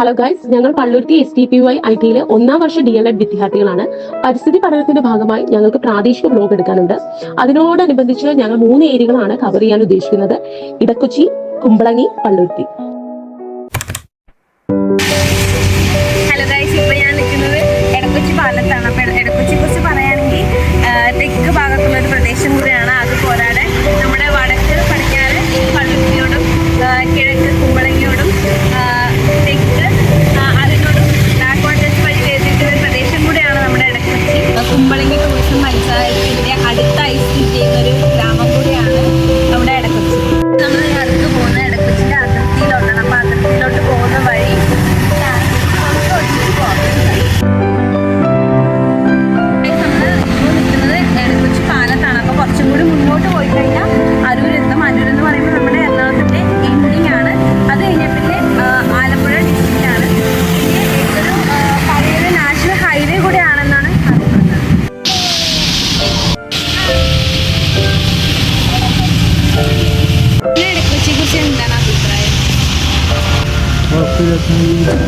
Hello guys ഞങ്ങൾ Palluruthy S T P Y I ടിയിലെ ഒന്നാം വർഷ D L Ed വിദ്യാർത്ഥികളാണ്. പരിസ്ഥിതി പഠനത്തിന്റെ ഭാഗമായി ഞങ്ങൾക്ക് പ്രാദേശിക ബ്ലോഗ് എടുക്കാനുണ്ട്. അതിനോടനുബന്ധിച്ച് ഞങ്ങൾ മൂന്ന് ഏരിയകളാണ് കവർ ചെയ്യാൻ ഉദ്ദേശിക്കുന്നത്. ഇടക്കൊച്ചി കുമ്പളങ്ങി പള്ളുരുത്തി ഹലോ ഗൈസ് ഇപ്പൊ ഞാൻ നിൽക്കുന്നത് ഇടക്കൊച്ചി പാലത്താണ്.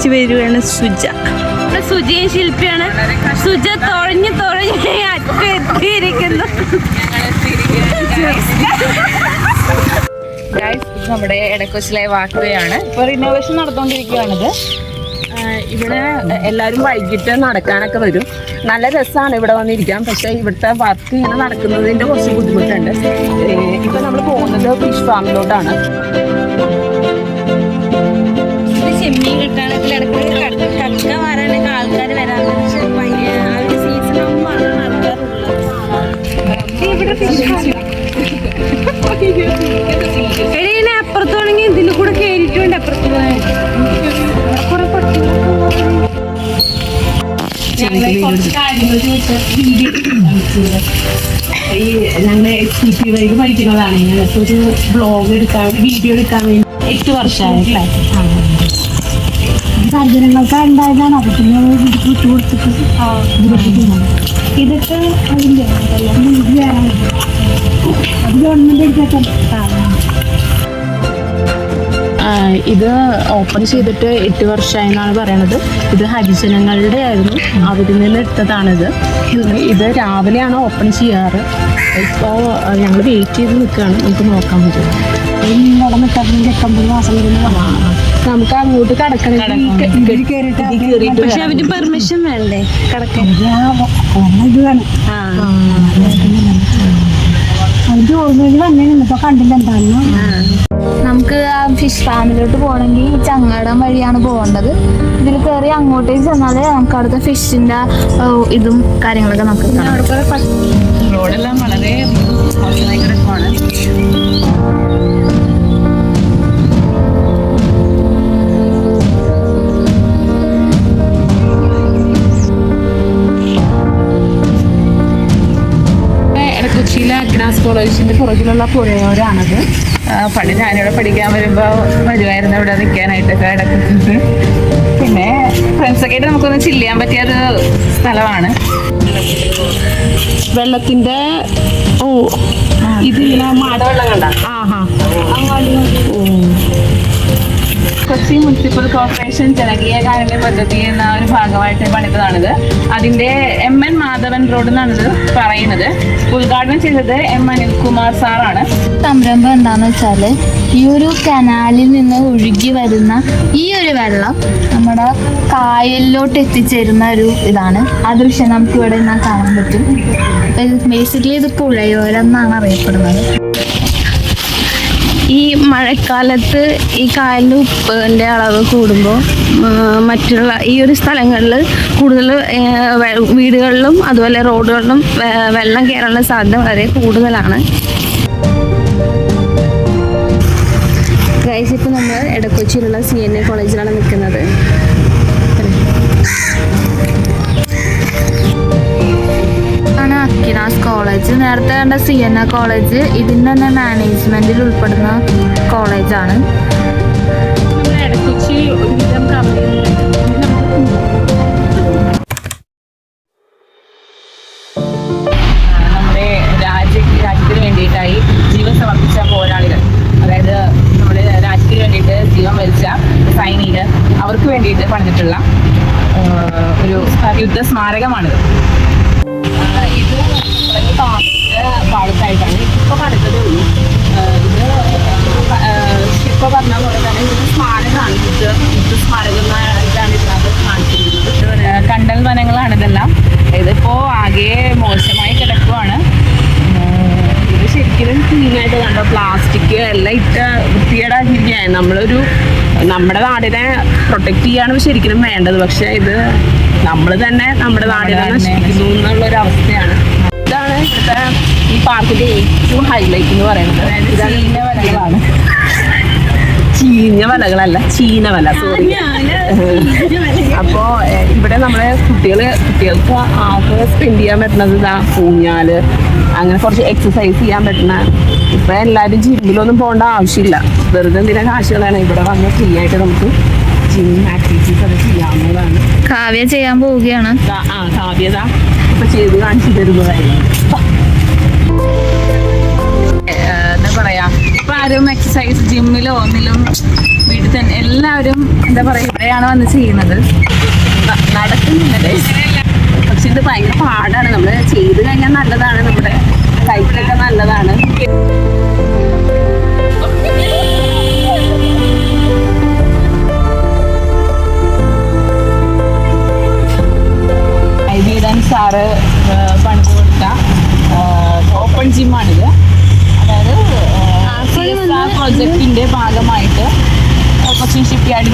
ഇഷ്ട വരുവാണ് സുജ. നമ്മുടെ സുജയും ശില്പിയാണ്. സുജ തുഴഞ്ഞ് തുഴഞ്ഞ് അറ്റ എത്തിയിരിക്കുന്നു. നമ്മുടെ ഇടക്കൊച്ചിലെ വാക്കുകയാണ് ഇപ്പൊ റിനോവേഷൻ നടന്നുകൊണ്ടിരിക്കുകയാണിത് ഇവിടെ എല്ലാവരും വൈകിട്ട് നടക്കാനൊക്കെ വരും. നല്ല രസമാണ് ഇവിടെ വന്നിരിക്കാൻ. പക്ഷേ ഇവിടുത്തെ വർക്ക് ഇങ്ങനെ നടക്കുന്നതിന്റെ കുറച്ച് ബുദ്ധിമുട്ടുണ്ട്. ഇപ്പൊ നമ്മൾ പോകുന്നത് ഫിഷ് ഫാമിലോട്ടാണ് ചെമ്മീൻ കിട്ടാണെങ്കിൽ ഇടയ്ക്ക് കക്ക വരാനൊക്കെ ആൾക്കാർ വരാറുണ്ട്. പക്ഷെ സീസൺ അപ്പുറത്താണെങ്കിൽ ഇതിൽ കൂടെ കയറിയിട്ടുണ്ട് അപ്പുറത്ത് പഠിക്കുന്നതാണ് ഞങ്ങൾക്ക് ഒരു ബ്ലോഗ് എടുക്കാൻ വീഡിയോ എടുക്കാൻ വേണ്ടി എട്ട് വർഷമായില്ലേ സാഹചര്യങ്ങൾക്ക് ഉണ്ടായതാണ്. അത് പിന്നെ വിട്ടു കൊടുത്തിട്ട് ഇതൊക്കെ അതിന്റെ അത് ഗവൺമെന്റ് എടുക്കാൻ ഇത് ഓപ്പൺ ചെയ്തിട്ട് എട്ട് വർഷമായി എന്നാണ് പറയണത്. ഇത് ഹരിജനങ്ങളുടെ ആയിരുന്നു. അവരിൽ നിന്ന് എടുത്തതാണിത്. ഇത് രാവിലെയാണ് ഓപ്പൺ ചെയ്യാറ്. ഇപ്പോൾ ഞങ്ങൾ വെയിറ്റ് ചെയ്ത് നിൽക്കുകയാണ്. നമുക്ക് നോക്കാൻ പറ്റും. നടന്നിട്ട് എട്ടൊമ്പത് മാസം നമുക്ക് അങ്ങോട്ട് കടക്കണം. പക്ഷെ അവർ പെർമിഷൻ വേണ്ടേ? കിടക്കാൻ? ഇത് വേണം അതിന്റെ ഓർമ്മയിൽ വന്നേ ഇപ്പൊ കണ്ടില്ല എന്താണെന്ന്. നമുക്ക് ആ ഫിഷ് ഫാമിലോട്ട് പോകണമെങ്കിൽ ചങ്ങാടം വഴിയാണ് പോകേണ്ടത്. ഇതിൽ കയറി അങ്ങോട്ടേക്ക് ചെന്നാൽ നമുക്ക് അവിടുത്തെ ഫിഷിന്റെ ഇതും കാര്യങ്ങളൊക്കെ നമുക്ക് റോഡെല്ലാം വളരെ കോളേജിന്റെ പുറകിലുള്ള പുഴയോരാണത് പണ്ട് ഞാനിവിടെ പഠിക്കാൻ വരുമ്പോൾ വരുമായിരുന്നു ഇവിടെ നിൽക്കാനായിട്ടൊക്കെ ഇടയ്ക്ക് പിന്നെ ഫ്രണ്ട്സൊക്കെ ആയിട്ട് നമുക്കൊന്ന് ചില്ല് ചെയ്യാൻ പറ്റിയ ഒരു സ്ഥലമാണ്. വെള്ളത്തിന്റെ ഓ ഇതിങ്ങനെ മാടവെള്ളം. കണ്ട ആഹാ കൊച്ചി മുനിസിപ്പൽ കോർപ്പറേഷൻ ജനകീയ കാരുണ്യ പദ്ധതി എന്ന ഒരു ഭാഗമായിട്ട് പണിതതാണിത്. അതിന്റെ എം എൻ മാധവൻ റോഡ് എന്നാണ് ഇത് പറയുന്നത്. ഉദ്ഘാടനം ചെയ്തത് എം അനിൽകുമാർ സാറാണ്. സംരംഭം എന്താന്ന് വെച്ചാൽ ഈ ഒരു കനാലിൽ നിന്ന് ഒഴുകി വരുന്ന ഈ ഒരു വെള്ളം നമ്മുടെ കായലിലോട്ട് എത്തിച്ചേരുന്ന ഒരു ഇതാണ്. ആ ദൃശ്യം നമുക്ക് ഇവിടെ നിന്നാൽ കാണാൻ പറ്റും. ബേസിക്കലി ഇത് പുഴയോരം എന്നാണ് അറിയപ്പെടുന്നത്. ഈ മഴക്കാലത്ത് ഈ കായലിന്റെ ഉപ്പിന്റെ അളവ് കൂടുമ്പോൾ മറ്റുള്ള ഈ ഒരു സ്ഥലങ്ങളിൽ കൂടുതൽ വീടുകളിലും അതുപോലെ റോഡുകളിലും വെള്ളം കയറാനുള്ള സാധ്യത വളരെ കൂടുതലാണ്. ഗൈസ് ഇപ്പോൾ നമ്മൾ എടക്കൊച്ചിയിലുള്ള സി എൻ എ കോളേജിലാണ് നിൽക്കുന്നത്. ആണ് കോളേജ് നേരത്തെ കണ്ട സി എൻ എ കോളേജ് ഇതിന്റെ തന്നെ മാനേജ്മെന്റിൽ ഉൾപ്പെടുന്ന കോളേജാണ് നമ്മുടെ രാജ്യ രാജ്യത്തിന് വേണ്ടിയിട്ടായി ജീവൻ സമർപ്പിച്ച പോരാളികൾ. അതായത് നമ്മുടെ രാജ്യത്തിന് വേണ്ടിയിട്ട് ജീവൻ മരിച്ച സൈനികർ അവർക്ക് വേണ്ടിയിട്ട് പണിതിട്ടുള്ള ഒരു യുദ്ധ സ്മാരകമാണിത്. ഇത് ഭാഗത്തായിട്ടാണ് ഇപ്പോൾ പണിതതേ ഉള്ളൂ ഇത് ആ, ശില്പ പറഞ്ഞ പോലെ തന്നെ ഇത് സ്മാരകമാണ് ഇത് ഇത് സ്മാരകം എന്നായിട്ടാണ് ഇതിനകത്ത് കാണിച്ചിരിക്കുന്നത് ആ, കണ്ടൽ വനങ്ങളാണ് ഇതെല്ലാം. ഇതിപ്പോ ആകെ മോശമായി കിടക്കുവാണ്. ഇത് ശരിക്കും ക്ലീനായിട്ട് കണ്ടോ? പ്ലാസ്റ്റിക് എല്ലാം ഇട്ട വൃത്തികേടാക്കിയിരിക്കുകയാണ് നമ്മളൊരു നമ്മുടെ നാടിനെ പ്രൊട്ടക്ട് ചെയ്യാണ് ശരിക്കും വേണ്ടത്. പക്ഷെ ഇത് നമ്മൾ തന്നെ നമ്മുടെ നാടിനെ നശിപ്പിക്കുന്നു എന്നുള്ളൊരു അവസ്ഥയാണ്. ഇതാണ് ഇവിടുത്തെ ഈ പാർക്കിന്റെ ഏറ്റവും ഹൈലൈറ്റ് എന്ന് പറയുന്നത്. വലകളാണ്. ചീഞ്ഞ വലകളല്ല ചീന വല സോറി അപ്പോ ഇവിടെ നമ്മളെ കുട്ടികൾ കുട്ടികൾക്ക് ആകെ സ്പെൻഡ് ചെയ്യാൻ പറ്റുന്നത് ഇതാ ഊഞ്ഞാൽ അങ്ങനെ കുറച്ച് എക്സസൈസ് ചെയ്യാൻ പറ്റുന്ന. ഇപ്പൊ എല്ലാവരും ജിമ്മിലൊന്നും പോകേണ്ട ആവശ്യമില്ല. വെറുതെ എന്തിനാ കാശുകളാണ്? ഇവിടെ വന്ന് ഫ്രീ ആയിട്ട് നമുക്ക് ജിം ആക്ടിവിറ്റീസ് ഒക്കെ ചെയ്യാവുന്നതാണ് കാവ്യ ചെയ്യാൻ പോവുകയാണ്. ആ കാവ്യത ഇപ്പൊ ചെയ്ത് കാണിച്ചു എന്താ പറയാ? ഇപ്പൊ ആരും എക്സസൈസ് ജിമ്മിലോ ഒന്നിലും വീട്ടിൽ തന്നെ എല്ലാവരും എന്താ പറയാ ഇവിടെയാണ് വന്ന് ചെയ്യുന്നത്. നടക്കുന്നില്ല പക്ഷെ ഇത് ഭയങ്കര പാടാണ്. നമ്മൾ ചെയ്ത് കഴിഞ്ഞാൽ നല്ലതാണ്. നമ്മുടെ കൈക്കൊക്കെ നല്ലതാണ്.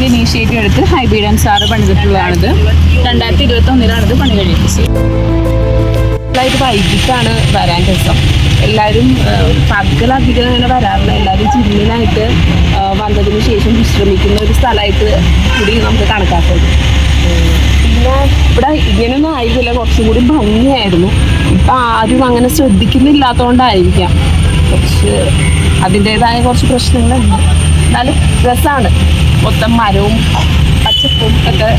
ഷിപ്പ് ഇനീഷ്യേറ്റീവ് എടുത്ത് ഹൈബീഡൻ സാറ് പണിതിട്ടുള്ളതാണിത്. രണ്ടായിരത്തി ഇരുപത്തി ഒന്നിലാണിത് പണി കഴിപ്പിച്ചത് വൈകിട്ടാണ് വരാൻ രസം. എല്ലാവരും പകലധികം അങ്ങനെ വരാറില്ല. എല്ലാവരും ജിമ്മിനായിട്ട് ആ, വന്നതിന് ശേഷം വിശ്രമിക്കുന്ന ഒരു സ്ഥലമായിട്ട് കൂടി നമുക്ക് കണക്കാക്കുന്നത് പിന്നെ ഇവിടെ ഇങ്ങനെയൊന്നും ആയിരുന്നില്ല കുറച്ചും കൂടി ഭംഗിയായിരുന്നു. ഇപ്പം ആരും അങ്ങനെ ശ്രദ്ധിക്കുന്നില്ലാത്തതുകൊണ്ടായിരിക്കാം കുറച്ച് അതിന്റേതായ കുറച്ച് പ്രശ്നങ്ങളുണ്ട്. എന്നാലും രസമാണ് മൊത്തം മരവും പച്ചപ്പും ഒക്കെ.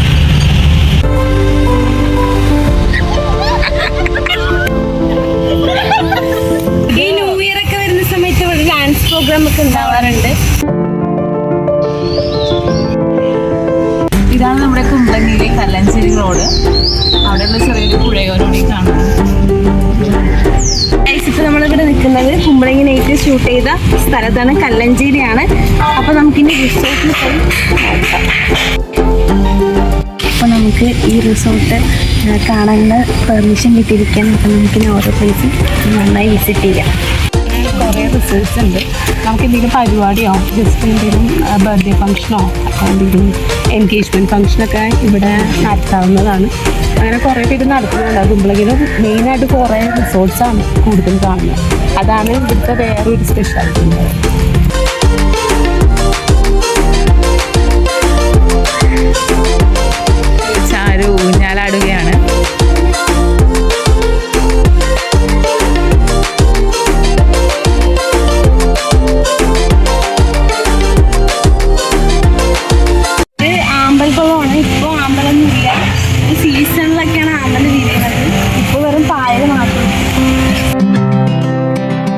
ഷൂട്ട് ചെയ്ത സ്ഥലത്താണ് കല്ലഞ്ചേരിയാണ്. അപ്പൊ നമുക്കിനി റിസോർട്ടിൽ പോയി അപ്പോൾ നമുക്ക് ഈ റിസോർട്ട് കാണാനുള്ള പെർമിഷൻ കിട്ടിയിരിക്കാൻ അപ്പോൾ നമുക്കിനി ഓരോ പ്ലേസും നന്നായി വിസിറ്റ് ചെയ്യാം. കുറേ റിസൾട്ട്സ് ഉണ്ട്. നമുക്ക് എന്തെങ്കിലും പരിപാടിയോ ജസ്റ്റ് എന്തെങ്കിലും ബർത്ത്ഡേ ഫംഗ്ഷനോ എന്തെങ്കിലും എൻഗേജ്മെന്റ് ഫംഗ്ഷനൊക്കെ ഇവിടെ നടത്താവുന്നതാണ്. അങ്ങനെ കുറേ പേര് നടത്തുന്നുണ്ട്. കുമ്പളെങ്കിലും മെയിനായിട്ട് കുറേ റിസോർട്ട്സാണ് കൂടുതൽ കാണുന്നത്. അതാണ് ഇവിടുത്തെ വേറൊരു സ്പെഷ്യാലിറ്റി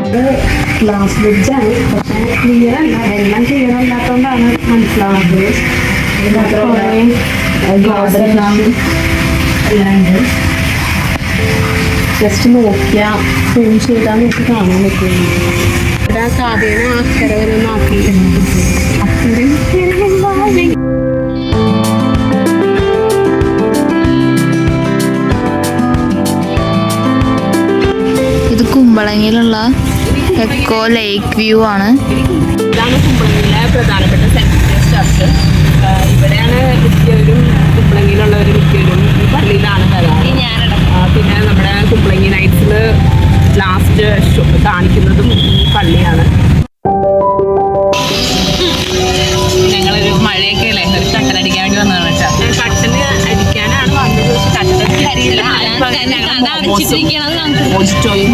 അത് ഗ്ലാസ് ബ്രിഡ്ജാണ് പക്ഷേ ക്ലിയർ അല്ല. എല്ലാം ക്ലിയർ അല്ലാത്തതുകൊണ്ടാണ് മനസ്സിലാവുന്നത്. ഗ്ലാസ് അല്ലാണ്ട് ജസ്റ്റ് നോക്കിയാൽ സൂം ചെയ്താൽ നമുക്ക് കാണാൻ പറ്റും. ഇവിടെ കാതേന അക്കര വരെ നോക്കി അക്കര എക്കോ ലേക്ക് വ്യൂ ആണ്. ഇതാണ് കുമ്പളങ്ങിയിലെ പ്രധാനപ്പെട്ട സെൻട്രൽ ചർച്ച്. ഇവിടെയാണ് മിക്കവരും കുമ്പളങ്ങിയിലുള്ളവർ മിക്കവരും ഈ പള്ളിയിലാണ് വരാറ്. പിന്നെ നമ്മുടെ കുമ്പളങ്ങി നൈറ്റ്സിൽ ലാസ്റ്റ് ഷോ കാണിക്കുന്നതും ഈ പള്ളിയാണ്. ഞങ്ങളൊരു മഴയൊക്കെ അല്ലേ? ഒരു കട്ടനടിക്കാൻ വേണ്ടി വന്നതാണ് കേട്ടോ. കട്ടൻ അടിക്കാനാണ് വന്നത്. കട്ടൻ അറിയില്ല ഞങ്ങൾ മോജിറ്റോയും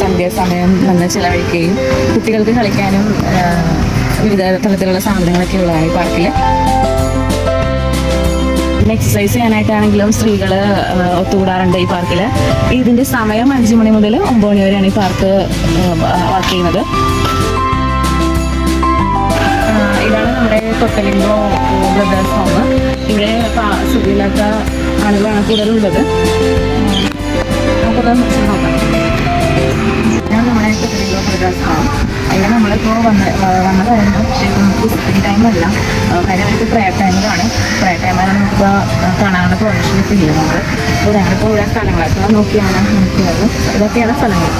സന്ധ്യാസമയം വന്ന് ചിലവഴിക്കുകയും കുട്ടികൾക്ക് കളിക്കാനും വിവിധ തരത്തിലുള്ള സാധനങ്ങളൊക്കെ ഉള്ളതാണ് ഈ പാർക്കിൽ പിന്നെ എക്സസൈസ് ചെയ്യാനായിട്ടാണെങ്കിലും സ്ത്രീകൾ ഒത്തുകൂടാറുണ്ട് ഈ പാർക്കിൽ ഇതിന്റെ സമയം അഞ്ച് മണി മുതൽ ഒമ്പത് മണി വരെയാണ് ഈ പാർക്ക് വർക്ക് ചെയ്യുന്നത്. ഇതാണ് നമ്മുടെ കൊട്ടലിംഗോ ബ്രദേഴ്സ് ഹോം ഇവിടെ സുഖമില്ലാത്ത ആളുകളാണ് കൂടുതലുള്ളത്. നമുക്കത് നോക്കാം. ഇതാണ് നമ്മുടെ ഹോം ഇവിടെ നമ്മളിപ്പോൾ വന്ന് വന്ന ഇപ്പോൾ നമുക്ക് സ്ക്രീൻ ടൈമല്ല കാര്യം നമുക്ക് പ്രയർ ടൈമിലാണ് പ്രയർ ടൈമിൽ നമുക്കിപ്പോൾ കാണാനുള്ള പെർമിഷൻ ഇല്ല നമുക്ക്? അപ്പോൾ ഞങ്ങളിപ്പോൾ ഇവിടെ സ്ഥലങ്ങളൊക്കെ നോക്കിയാണ് നോക്കിയത് ഇതൊക്കെയാണ് സ്ഥലങ്ങൾ.